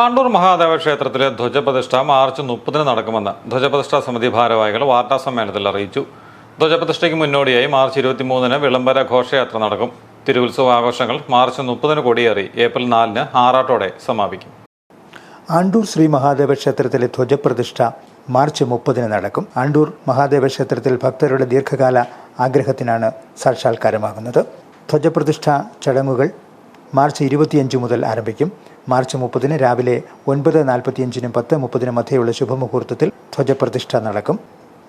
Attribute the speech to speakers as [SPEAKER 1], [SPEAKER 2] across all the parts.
[SPEAKER 1] ആണ്ടൂർ മഹാദേവ ക്ഷേത്രത്തിലെ ധ്വജപ്രതിഷ്ഠ മാർച്ച് മുപ്പതിന് നടക്കുമെന്ന് ധ്വജപ്രതിഷ്ഠാ സമിതി ഭാരവാഹികൾ വാർത്താ സമ്മേളനത്തിൽ അറിയിച്ചു. ധ്വജപ്രതിഷ്ഠയ്ക്ക് മുന്നോടിയായി മാർച്ച് ഇരുപത്തിമൂന്നിന് വിളംബര ഘോഷയാത്ര നടക്കും. തിരുവുത്സവ ആഘോഷങ്ങൾ മാർച്ച് മുപ്പതിന് കൊടിയേറി ഏപ്രിൽ നാലിന് ആറാട്ടോടെ സമാപിക്കും.
[SPEAKER 2] ആണ്ടൂർ ശ്രീ മഹാദേവ ക്ഷേത്രത്തിലെ ധ്വജപ്രതിഷ്ഠ മാർച്ച് മുപ്പതിന് നടക്കും. ആണ്ടൂർ മഹാദേവ ക്ഷേത്രത്തിൽ ഭക്തരുടെ ദീർഘകാല ആഗ്രഹത്തിനാണ് സാക്ഷാത്കാരമാകുന്നത്. ധ്വജപ്രതിഷ്ഠ ചടങ്ങുകൾ മാർച്ച് ഇരുപത്തിയഞ്ച് മുതൽ ആരംഭിക്കും. മാർച്ച് മുപ്പതിന് രാവിലെ ഒൻപത് നാൽപ്പത്തിയഞ്ചിനും പത്ത് മുപ്പതിനും മധ്യയുള്ള ശുഭമുഹൂർത്തത്തിൽ ധ്വജപ്രതിഷ്ഠ നടക്കും.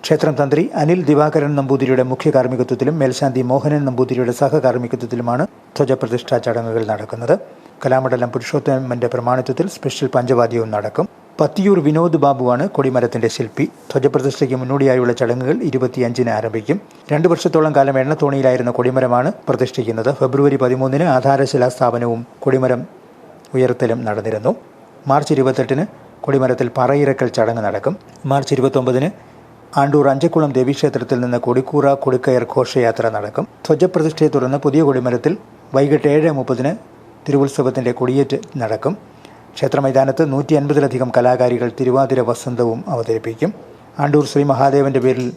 [SPEAKER 2] ക്ഷേത്രം തന്ത്രി അനിൽ ദിവാകരൻ നമ്പൂതിരിയുടെ മുഖ്യ കാർമ്മികത്വത്തിലും മേൽശാന്തി മോഹനൻ നമ്പൂതിരിയുടെ സഹകാർമ്മികത്വത്തിലുമാണ് ധ്വജപ്രതിഷ്ഠാ ചടങ്ങുകൾ നടക്കുന്നത്. കലാമണ്ഡലം പുരുഷോത്തമന്റെ പ്രമാണിത്വത്തിൽ സ്പെഷ്യൽ പഞ്ചവാദ്യവും നടക്കും. പത്തിയൂർ വിനോദ് ബാബുവാണ് കൊടിമരത്തിന്റെ ശില്പി. ധ്വജപ്രതിഷ്ഠയ്ക്ക് മുന്നോടിയായുള്ള ചടങ്ങുകൾ ഇരുപത്തിയഞ്ചിന് ആരംഭിക്കും. രണ്ടു വർഷത്തോളം കാലം എണ്ണത്തോണിയിലായിരുന്ന കൊടിമരമാണ് പ്രതിഷ്ഠിക്കുന്നത്. ഫെബ്രുവരി പതിമൂന്നിന് ആധാരശിലാ സ്ഥാപനവും കൊടിമരം ഉയർത്തലും നടന്നിരുന്നു. മാർച്ച് ഇരുപത്തെട്ടിന് കൊടിമരത്തിൽ പറയിറക്കൽ ചടങ്ങ് നടക്കും. മാർച്ച് ഇരുപത്തൊമ്പതിന് ആണ്ടൂർ അഞ്ചക്കുളം ദേവീക്ഷേത്രത്തിൽ നിന്ന് കൊടിക്കൂറ കൊടുക്കയർ ഘോഷയാത്ര നടക്കും. ധ്വജപ്രതിഷ്ഠയെ തുടർന്ന് പുതിയ കൊടിമരത്തിൽ വൈകിട്ട് ഏഴ് മുപ്പതിന് തിരുവുത്സവത്തിന്റെ കൊടിയേറ്റ് നടക്കും. ക്ഷേത്രമൈതാനത്ത് നൂറ്റി അൻപതിലധികം കലാകാരികൾ തിരുവാതിര വസന്തവും അവതരിപ്പിക്കും. ആണ്ടൂർ ശ്രീ മഹാദേവന്റെ പേരിൽ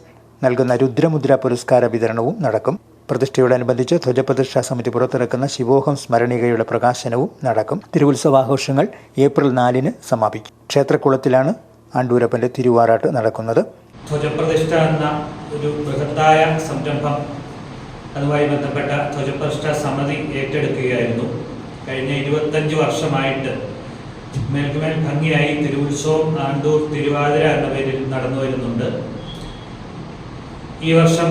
[SPEAKER 2] നൽകുന്ന രുദ്രമുദ്ര പുരസ്കാര വിതരണവും നടക്കും. പ്രതിഷ്ഠയോടനുബന്ധിച്ച് ധ്വജപ്രതിഷ്ഠാ സമിതി പുറത്തിറക്കുന്ന ശിവോഹം സ്മരണികയുടെ പ്രകാശനവും നടക്കും. തിരുവുത്സവാഘോഷങ്ങൾ ഏപ്രിൽ നാലിന് സമാപിക്കും. ക്ഷേത്രക്കുളത്തിലാണ് ആണ്ടൂരപ്പന്റെ തിരുവാറാട്ട് നടക്കുന്നത്.
[SPEAKER 3] ധ്വജപ്രതിഷ്ഠ എന്ന ഒരു ബൃഹത്തായ സംരംഭം അതുമായി ബന്ധപ്പെട്ട ധ്വജപ്രതിഷ്ഠ സമിതി ഏറ്റെടുക്കുകയായിരുന്നു. കഴിഞ്ഞ ഇരുപത്തഞ്ച് വർഷമായിട്ട് മേൽക്കുമേൽ ഭംഗിയായി തിരുവുത്സവം ആണ്ടൂർ തിരുവാതിര എന്ന പേരിൽ നടന്നു വരുന്നുണ്ട്. ഈ വർഷം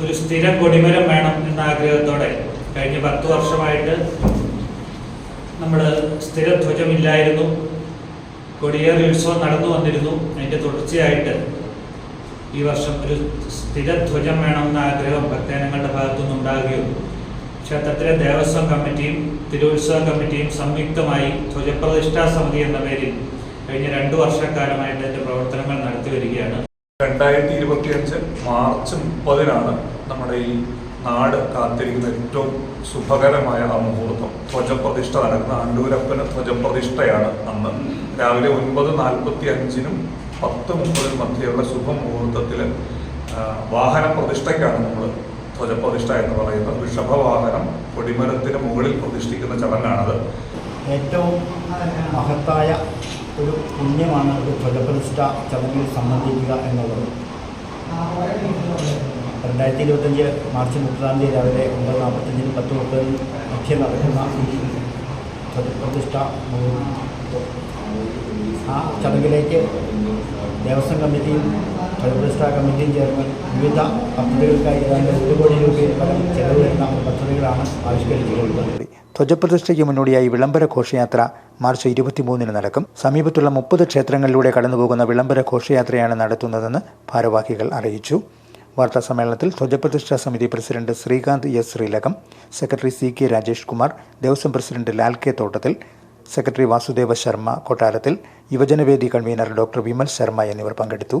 [SPEAKER 3] ഒരു സ്ഥിരം കൊടിമരം വേണം എന്ന ആഗ്രഹത്തോടെ കഴിഞ്ഞ പത്ത് വർഷമായിട്ട് നമ്മൾ സ്ഥിര ധ്വജമില്ലായിരുന്നു. കൊടിയേറി ഉത്സവം നടന്നു വന്നിരുന്നു. അതിന്റെ തുടർച്ചയായിട്ട് ഈ വർഷം ഒരു സ്ഥിര ധ്വജം വേണമെന്ന ആഗ്രഹം ഭക്തജനങ്ങളുടെ ഭാഗത്തുനിന്ന് ക്ഷേത്രത്തിലെ ദേവസ്വം കമ്മിറ്റിയും തിരുവുത്സവ കമ്മിറ്റിയും സംയുക്തമായി ധ്വജപ്രതിഷ്ഠാ സമിതി എന്ന പേരിൽ കഴിഞ്ഞ രണ്ടു വർഷക്കാലമായിട്ട് അതിന്റെ പ്രവർത്തനങ്ങൾ നടത്തി വരികയാണ്.
[SPEAKER 4] രണ്ടായിരത്തി ഇരുപത്തിയഞ്ച് മാർച്ച് മുപ്പതിനാണ് നമ്മുടെ ഈ നാട് കാത്തിരിക്കുന്ന ഏറ്റവും ശുഭകരമായ ആ മുഹൂർത്തം. ധ്വജപ്രതിഷ്ഠ നടക്കുന്ന അണ്ടൂരപ്പന് ധ്വജപ്രതിഷ്ഠയാണ് അന്ന്. രാവിലെ ഒൻപത് നാൽപ്പത്തി അഞ്ചിനും പത്ത് മുപ്പതിനും മധ്യയുള്ള ശുഭമുഹൂർത്തത്തിൽ വാഹന പ്രതിഷ്ഠയ്ക്കാണ് നമ്മൾ ധ്വജപ്രതിഷ്ഠ എന്ന് പറയുന്ന വൃഷഭവാഹനം കൊടിമരത്തിന് മുകളിൽ പ്രതിഷ്ഠിക്കുന്ന ചടങ്ങാണത്.
[SPEAKER 5] ഏറ്റവും മഹത്തായ ഒരു പുണ്യമാണ് ഒരു ധ്വജപ്രതിഷ്ഠ ചടങ്ങിൽ സംബന്ധിക്കുക എന്നുള്ളത്. രണ്ടായിരത്തി ഇരുപത്തഞ്ച് മാർച്ച് മുപ്പതാം തീയതി രാവിലെ ഒമ്പത് നാൽപ്പത്തഞ്ചിന് പത്ത് മുപ്പതിന് മധ്യ നടക്കുന്ന ഈ ധ്വജപ്രതിഷ്ഠ ആ ചടങ്ങിലേക്ക് ദേവസ്വം കമ്മിറ്റിയും ധ്വജപ്രതിഷ്ഠാ കമ്മിറ്റിയും ചേർന്ന് വിവിധ പദ്ധതികൾക്കായി ഏതാണ്ട് ഒരു കോടി രൂപയിൽ പരം ചെലവ് വരുന്ന പദ്ധതികളാണ് ആവിഷ്കരിച്ചിട്ടുള്ളത്.
[SPEAKER 2] ധ്വജപ്രതിഷ്ഠയ്ക്ക് മുന്നോടിയായി വിളംബര ഘോഷയാത്ര മാർച്ച് ഇരുപത്തിമൂന്നിന് നടക്കും. സമീപത്തുള്ള മുപ്പത് ക്ഷേത്രങ്ങളിലൂടെ കടന്നുപോകുന്ന വിളംബര ഘോഷയാത്രയാണ് നടത്തുന്നതെന്ന് ഭാരവാഹികൾ അറിയിച്ചു. വാർത്താ സമ്മേളനത്തിൽ ധ്വജപ്രതിഷ്ഠാ സമിതി president Sreekanth S Sreelakam secretary C K Rajesh Kumar Devaswom president Lal K Thottathil secretary Vasudeva Sharma Kottarathil യുവജനവേദി convener doctor Vimal Sharma എന്നിവർ പങ്കെടുത്തു.